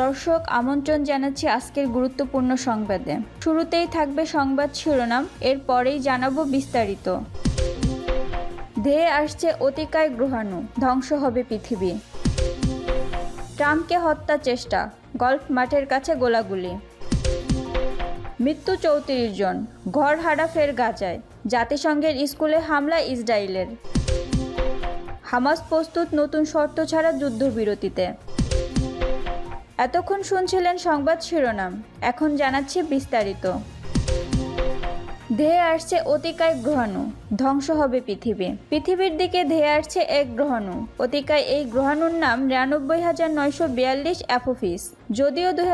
দর্শক, আমন্ত্রণ জানাচ্ছি আজকের গুরুত্বপূর্ণ সংবাদে। শুরুতেই থাকবে সংবাদ শিরোনাম, এরপরেই জানাব বিস্তারিত। ধেয়ে আসছে অতিকায় গ্রহাণু, ধ্বংস হবে পৃথিবী। ট্রাম্পকে হত্যা চেষ্টা, গল্ফ মাঠের কাছে গোলাগুলি। মৃত্যু চৌত্রিশ জন, ঘর হারা ফের গাজায়, জাতিসংঘের স্কুলে হামলা ইসরায়েলের। হামাস প্রস্তুত নতুন শর্ত ছাড়া যুদ্ধবিরতিতে। এতক্ষণ শুনছিলেন সংবাদ শিরোনাম এখন জানাচ্ছি বিস্তারিত। দেহে আসছে অতিকায় গ্রহাণু ধ্বংস হবে পৃথিবী। পৃথিবীর দিকে ধেয়ে আসছে এক গ্রহাণু। অতিকায় এই গ্রহাণুর নাম নিরানব্বই হাজার নয়শো বিয়াল্লিশ অ্যাপোফিস। যদিও দুই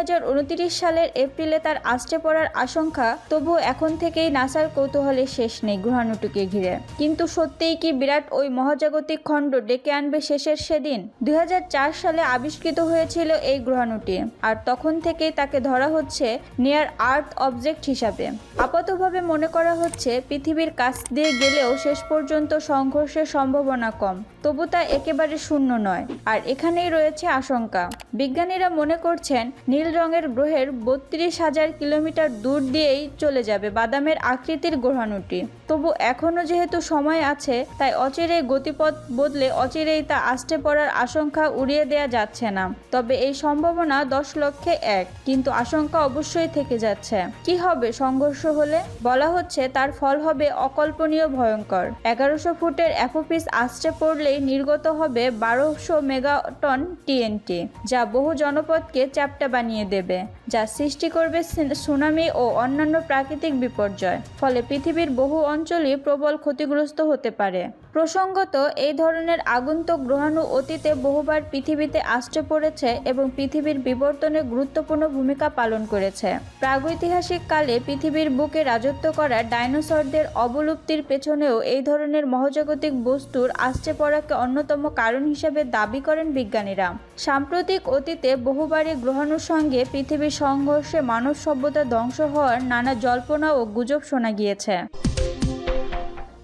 সালের এপ্রিলে তার আষ্টে পড়ার আশঙ্কা তবু এখন থেকেই নাসার কৌতূহলে শেষ নেই গ্রহাণুটিকে ঘিরে। কিন্তু সত্যিই কি বিরাট ওই মহাজাগতিক খণ্ড ডেকে আনবে শেষের সেদিন? দুই হাজার চার সালে আবিষ্কৃত হয়েছিল এই গ্রহাণুটি, আর তখন থেকেই তাকে ধরা হচ্ছে নিয়ার আর্থ অবজেক্ট হিসাবে। আপাতভাবে মনে করা হচ্ছে পৃথিবীর কাছ দিয়ে গেলেও শেষ পর্যন্ত সংঘর্ষের সম্ভাবনা কম। তবু তা একেবারে শূন্য নয়। আর এখানেই রয়েছে আশঙ্কা। বিজ্ঞানীরা মনে করছেন, নীল রঙের গ্রহের বত্রিশ হাজার কিলোমিটার দূর দিয়েই চলে যাবে বাদামের আকৃতির গ্রহাণুটি। তবু এখনও যেহেতু সময় আছে, তাই অচিরেই গতিপথ বদলে অচিরেই তা আসতে পড়ার আশঙ্কা উড়িয়ে দেয়া যাচ্ছে না। তবে এই সম্ভাবনা দশ লক্ষে এক, কিন্তু আশঙ্কা অবশ্যই থেকে যাচ্ছে। কি হবে সংঘর্ষ হলে? বলা হচ্ছে তার ফল হবে অকল্পনীয় ভয়ঙ্কর। এগারোশো ফুটের অ্যাপোপিস আসতে পড়লেই নির্গত হবে বারোশো মেগাটন টিএনটি, যা বহু জনপদকে চ্যাপ্টা বানিয়ে দেবে, যা সৃষ্টি করবে সুনামি ও অন্যান্য প্রাকৃতিক বিপর্যয়। ফলে পৃথিবীর বহু অঞ্চলই প্রবল ক্ষতিগ্রস্ত হতে পারে। প্রসঙ্গত, এই ধরনের আগন্তুক গ্রহাণু অতীতে বহুবার পৃথিবীতে আশ্রয় পড়েছে এবং পৃথিবীর বিবর্তনে গুরুত্বপূর্ণ ভূমিকা পালন করেছে। প্রাগৈতিহাসিক কালে পৃথিবীর বুকে রাজত্ব করা ডাইনোসরদের অবলুপ্তির পেছনেও এই ধরনের মহাজাগতিক বস্তুর আশ্রে পড়াকে অন্যতম কারণ হিসেবে দাবি করেন বিজ্ঞানীরা। সাম্প্রতিক অতীতে বহুবারই গ্রহাণুর সঙ্গে পৃথিবীর সংঘর্ষে মানব সভ্যতা ধ্বংস হওয়ার নানা জল্পনা ও গুজব শোনা গিয়েছে।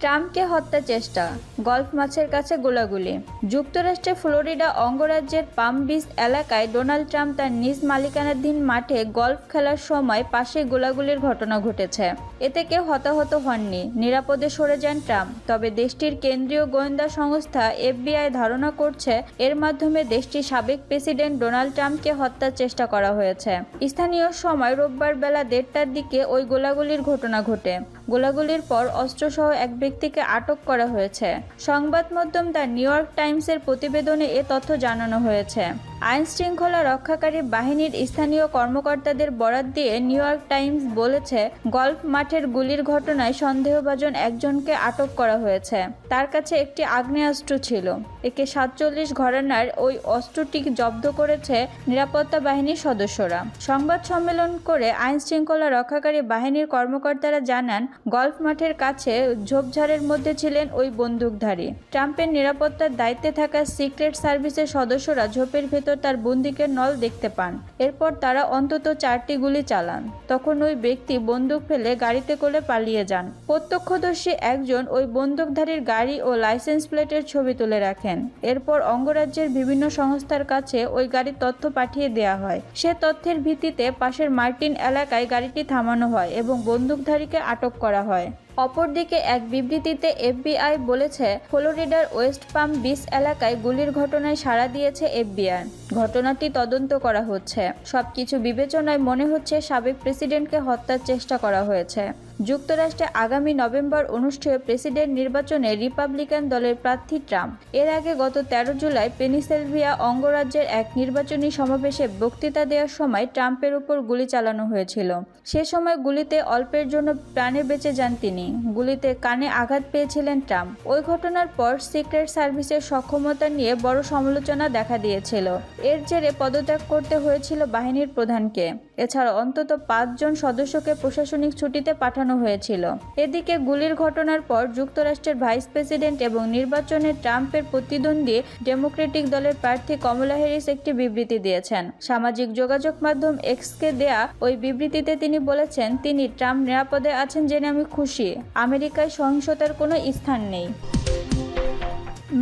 ট্রাম্পকে হত্যা চেষ্টা। গল্ফ মাছের কাছে গোলাগুলি। যুক্তরাষ্ট্রের ফ্লোরিডা অঙ্গরাজ্যের পাম বিচ এলাকায় ডোনাল্ড ট্রাম্প তার নিজ মালিকানাধীন মাঠে গল্ফ খেলার সময় পাশে গোলাগুলির ঘটনা ঘটেছে। এতে কেউ হতাহত হননি। নিরাপদে সরে যান ট্রাম্প। তবে দেশটির কেন্দ্রীয় গোয়েন্দা সংস্থা এফবিআই ধারণা করছে, এর মাধ্যমে দেশটির সাবেক প্রেসিডেন্ট ডোনাল্ড ট্রাম্পকে হত্যার চেষ্টা করা হয়েছে। স্থানীয় সময় রোববার বেলা দেড়টার দিকে ওই গোলাগুলির ঘটনা ঘটে। গোলাগুলির পর অস্ত্রসহ এক ব্যক্তিকে আটক করা হয়েছে। সংবাদ মাধ্যম দ্য নিউ ইয়র্ক টাইমসের প্রতিবেদনে এ তথ্য জানানো হয়েছে। আইন শৃঙ্খলা রক্ষাকারী বাহিনীর স্থানীয় কর্মকর্তাদের বরাত দিয়ে নিউ ইয়র্ক টাইমস বলেছে, গল্ফ মাঠের গুলির ঘটনায় সন্দেহভাজন একজনকে আটক করা হয়েছে। তার কাছে একটি আগ্নেয়াস্ত্র ছিল। একে সাতচল্লিশ ঘরানার ওই অস্ত্রটি জব্দ করেছে নিরাপত্তা বাহিনীর সদস্যরা। সংবাদ সম্মেলন করে আইন শৃঙ্খলা রক্ষাকারী বাহিনীর কর্মকর্তারা জানান গল্ফ মাঠের কাছে ঝোপঝাড়ের মধ্যে ছিলেন ওই বন্দুকধারী। ট্রাম্পের নিরাপত্তার দায়িত্বে থাকা সিক্রেট সার্ভিসের সদস্যরা ঝোপের ভেতর তার বন্দুকের নল দেখতে পান। এরপর তারা অন্তত চারটি গুলি চালান। তখন ওই ব্যক্তি বন্দুক ফেলে গাড়িতে করে পালিয়ে যান। প্রত্যক্ষদর্শী একজন ওই বন্দুকধারীর গাড়ি ও লাইসেন্স প্লেটের ছবি তুলে রাখেন। এরপর অঙ্গরাজ্যের বিভিন্ন সংস্থার কাছে ওই গাড়ির তথ্য পাঠিয়ে দেওয়া হয়। সে তথ্যের ভিত্তিতে পাশের মার্টিন এলাকায় গাড়িটি থামানো হয় এবং বন্দুকধারীকে আটক হয়। অপরদিকে এক বিবৃতিতে এফবিআই বলেছে, ফ্লোরিডার ওয়েস্ট পাম বিচ এলাকায় গুলির ঘটনায় সাড়া দিয়েছে এফবিআই। ঘটনাটি তদন্ত করা হচ্ছে। সবকিছু বিবেচনায় মনে হচ্ছে সাবেক প্রেসিডেন্টকে হত্যার চেষ্টা করা হয়েছে। যুক্তরাষ্ট্রে আগামী নভেম্বর অনুষ্ঠেয় প্রেসিডেন্ট নির্বাচনে রিপাবলিকান দলের প্রার্থী ট্রাম্প। এর আগে গত তেরো জুলাই পেনিসেলভিয়া অঙ্গরাজ্যের এক নির্বাচনী সমাবেশে বক্তৃতা দেওয়ার সময় ট্রাম্পের উপর গুলি চালানো হয়েছিল। সে সময় গুলিতে অল্পের জন্য প্রাণে বেঁচে যান তিনি। গুলিতে কানে আঘাত পেয়েছিলেন ট্রাম্প। ওই ঘটনার পর সিক্রেট সার্ভিসের সক্ষমতা নিয়ে বড় সমালোচনা দেখা দিয়েছিল। এর জেরে পদত্যাগ করতে হয়েছিল বাহিনীর প্রধানকে। এছাড়া অন্তত পাঁচজন সদস্যকে প্রশাসনিক ছুটিতে পাঠানো হয়েছিল। এদিকে গুলির ঘটনার পর যুক্তরাষ্ট্রের ভাইস প্রেসিডেন্ট এবং নির্বাচনে ট্রাম্পের প্রতিদ্বন্দ্বী ডেমোক্রেটিক দলের প্রার্থী কমলা হ্যারিস একটি বিবৃতি দিয়েছেন। সামাজিক যোগাযোগ মাধ্যম এক্সকে দেয়া ওই বিবৃতিতে তিনি বলেছেন, তিনি ট্রাম্প নিরাপদে আছেন জেনে আমি খুশি। আমেরিকায় সহিংসতার কোনো স্থান নেই।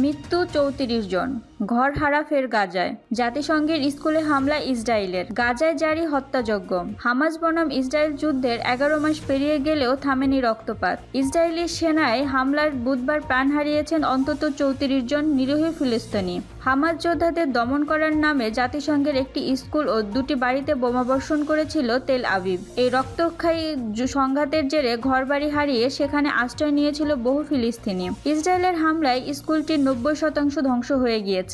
মৃত্যু চৌত্রিশ জন। ঘর হারা ফের গাজায়। জাতিসংঘের স্কুলে হামলা ইসরায়েলের। গাজায় জারি হত্যাযজ্ঞ। হামাজ বনাম ইসরায়েল যুদ্ধের এগারো মাস পেরিয়ে গেলেও থামেনি রক্তপাত। ইসরায়েলি সেনায় হামলার বুধবার প্রাণ হারিয়েছেন অন্তত চৌত্রিশ জন নিরীহ ফিলিস্তিনি। হামাজ যোদ্ধাদের দমন করার নামে জাতিসংঘের একটি স্কুল ও দুটি বাড়িতে বোমাবর্ষণ করেছিল তেল আবিব। এই রক্তক্ষয়ী সংঘাতের জেরে ঘরবাড়ি হারিয়ে সেখানে আশ্রয় নিয়েছিল বহু ফিলিস্তিনি। ইসরায়েলের হামলায় স্কুলটির নব্বই শতাংশ ধ্বংস হয়ে গিয়েছে।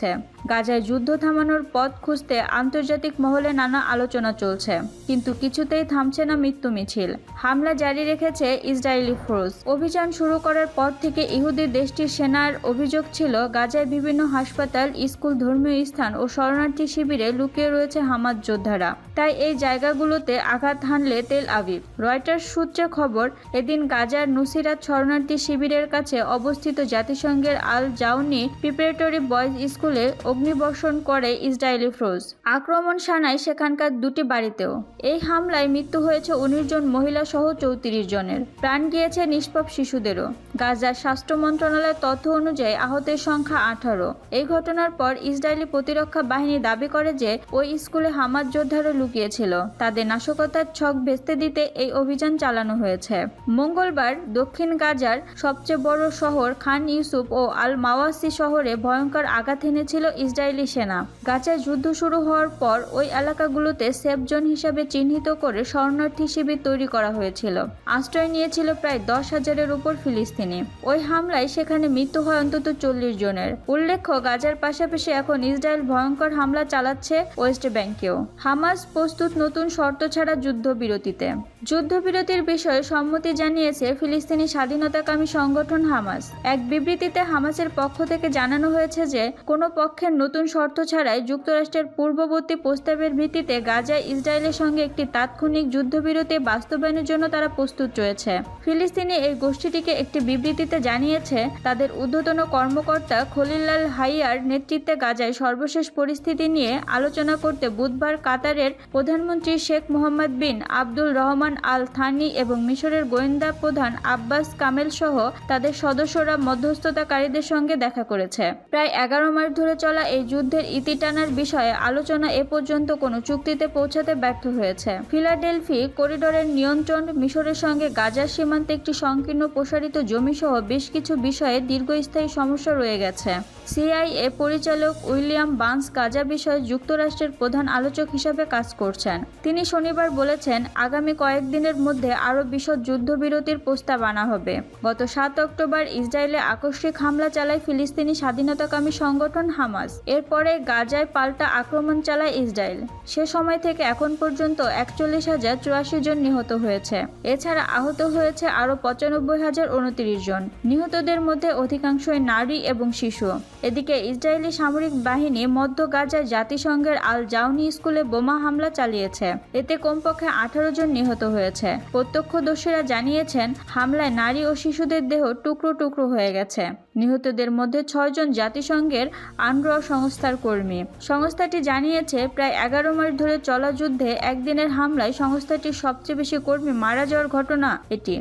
গাজায় যুদ্ধ থামানোর পথ খুঁজতে আন্তর্জাতিক মহলে নানা আলোচনা চলছে। কিন্তু কিছুতেই থামছে না মৃত্যু মিছিল। হামলা জারি রেখেছে ইসরায়েলি ফোর্স। অভিযান শুরু করার পর থেকে ইহুদি দেশটির সেনার অভিযোগ ছিল, গাজায় বিভিন্ন হাসপাতাল, স্কুল, ধর্মীয় স্থান ও শরণার্থী শিবিরে লুকিয়ে রয়েছে হামাদ যোদ্ধারা। তাই এই জায়গাগুলোতে আঘাত হানলে তেল আবিব। রয়টার্স সূত্রে খবর, এদিন গাজার নুসিরাত শরণার্থী শিবিরের কাছে অবস্থিত জাতিসংঘের আল জাউনি প্রিপারেটরি বয়েজ স্কুলে অগ্নিবর্ষণ করে ইসরায়েলি ফ্রোজ আক্রমণ শানায় সেখানকার দুটি বাড়িতেও। এই হামলায় মৃত্যু হয়েছে উনিশ জন মহিলা সহ চৌত্রিশ জনের। প্রাণ গিয়েছে নিষ্পাপ শিশুদেরও। গাজার স্বাস্থ্য মন্ত্রণালয়ের তথ্য অনুযায়ী আহতের সংখ্যা আঠারো। এই ঘটনার পর ইসরায়েলি প্রতিরক্ষা বাহিনী দাবি করে যে ওই স্কুলে হামাদ যোদ্ধারা লুকিয়েছিল। তাদের নাশকতার ছক ভেস্তে দিতে এই অভিযান চালানো হয়েছে। মঙ্গলবার দক্ষিণ গাজার সবচেয়ে বড় শহর খান ইউসুফ ও আল মাওয়াসি শহরে ভয়ঙ্কর আঘাত এনেছিল ইসরায়েলি সেনা। গাজায় যুদ্ধ শুরু হওয়ার পর ওই এলাকাগুলোতে সেফ জোন হিসাবে চিহ্নিত করে শরণার্থী শিবির তৈরি করা হয়েছিল। আশ্রয় নিয়েছিল প্রায় দশ হাজারের উপর ফিলিস্তিনি। ওই হামলায় সেখানে মৃত্যু হয় অন্তত চল্লিশ জনের। উল্লেখ্য, গাজার পাশাপাশি এখন ইসরায়েল ভয়ঙ্কর হামলা চালাচ্ছে ওয়েস্ট ব্যাংকেও। হামাস প্রস্তুত নতুন শর্ত ছাড়া যুদ্ধবিরতিতে। যুদ্ধবিরতির বিষয়ে সম্মতি জানিয়েছে ফিলিস্তিনি স্বাধীনতাকামী সংগঠন হামাস। এক বিবৃতিতে হামাসের পক্ষ থেকে জানানো হয়েছে যে, কোনো পক্ষের নতুন শর্ত ছাড়াই যুক্তরাষ্ট্রের পূর্ববর্তী প্রস্তাবের ভিত্তিতে গাজায় ইসরায়েলের সঙ্গে একটি তাৎক্ষণিক যুদ্ধবিরতি বাস্তবায়নের জন্য তারা প্রস্তুত রয়েছে। ফিলিস্তিনি এই গোষ্ঠীটিকে একটি বিবৃতিতে জানিয়েছে, তাদের ঊর্ধ্বতন কর্মকর্তা খলিলাল হাইয়ার নেতৃত্বে গাজায় সর্বশেষ পরিস্থিতি নিয়ে আলোচনা করতে বুধবার কাতারের প্রধানমন্ত্রী Sheikh Mohammed bin Abdul Rahman Al Thani এবং মিশরের গোয়েন্দা প্রধান আব্বাস কামেল সহ তাদের সদস্যরা মধ্যস্থতাকারীদের সঙ্গে দেখা করেছে। প্রায় এগারো মাস ধরে চলা এই যুদ্ধের ইতি টানার বিষয়ে আলোচনা এ পর্যন্ত কোনো চুক্তিতে পৌঁছাতে ব্যর্থ হয়েছে। ফিলাডেলফি করিডোরের নিয়ন্ত্রণ, মিশরের সঙ্গে গাজার সীমান্তে একটি সংকীর্ণ প্রসারিত জমি সহ বেশ কিছু বিষয়ে দীর্ঘস্থায়ী সমস্যা রয়ে গেছে। সিআইএ পরিচালক উইলিয়াম বান্স গাজা বিষয়ে যুক্তরাষ্ট্রের প্রধান আলোচক হিসাবে কাজ করছেন। তিনি শনিবার বলেছেন, আগামী কয়েকদিনের মধ্যে আরও বিশদ যুদ্ধবিরতির প্রস্তাব আনা হবে। গত সাত অক্টোবর ইসরায়েলে আকস্মিক হামলা চালায় ফিলিস্তিনি স্বাধীনতাকামী সংগঠন হামাস। এরপরে গাজায় পাল্টা আক্রমণ চালায় ইসরায়েল। সে সময় থেকে এখন পর্যন্ত একচল্লিশ হাজার চুরাশি জন নিহত হয়েছে। এছাড়া আহত হয়েছে আরও পঁচানব্বই হাজার উনত্রিশ জন। নিহতদের মধ্যে অধিকাংশই নারী এবং শিশু। এদিকে ইসরায়েলি সামরিক বাহিনী মধ্য গাজায় জাতিসংঘের আল জাউনি স্কুলে বোমা হামলা চালিয়েছে। এতে কমপক্ষে আঠারো জন নিহত হয়েছে। প্রত্যক্ষদর্শীরা জানিয়েছেন, হামলায় নারী ও শিশুদের দেহ টুকরো টুকরো হয়ে গেছে। নিহতদের মধ্যে ছয়জন জাতিসংঘের আনর সংস্থার কর্মী। সংস্থাটি জানিয়েছে, প্রায় এগারো মাস ধরে চলা যুদ্ধে একদিনের হামলায় সংস্থাটির সবচেয়ে বেশি কর্মী মারা যাওয়ার ঘটনা এটি।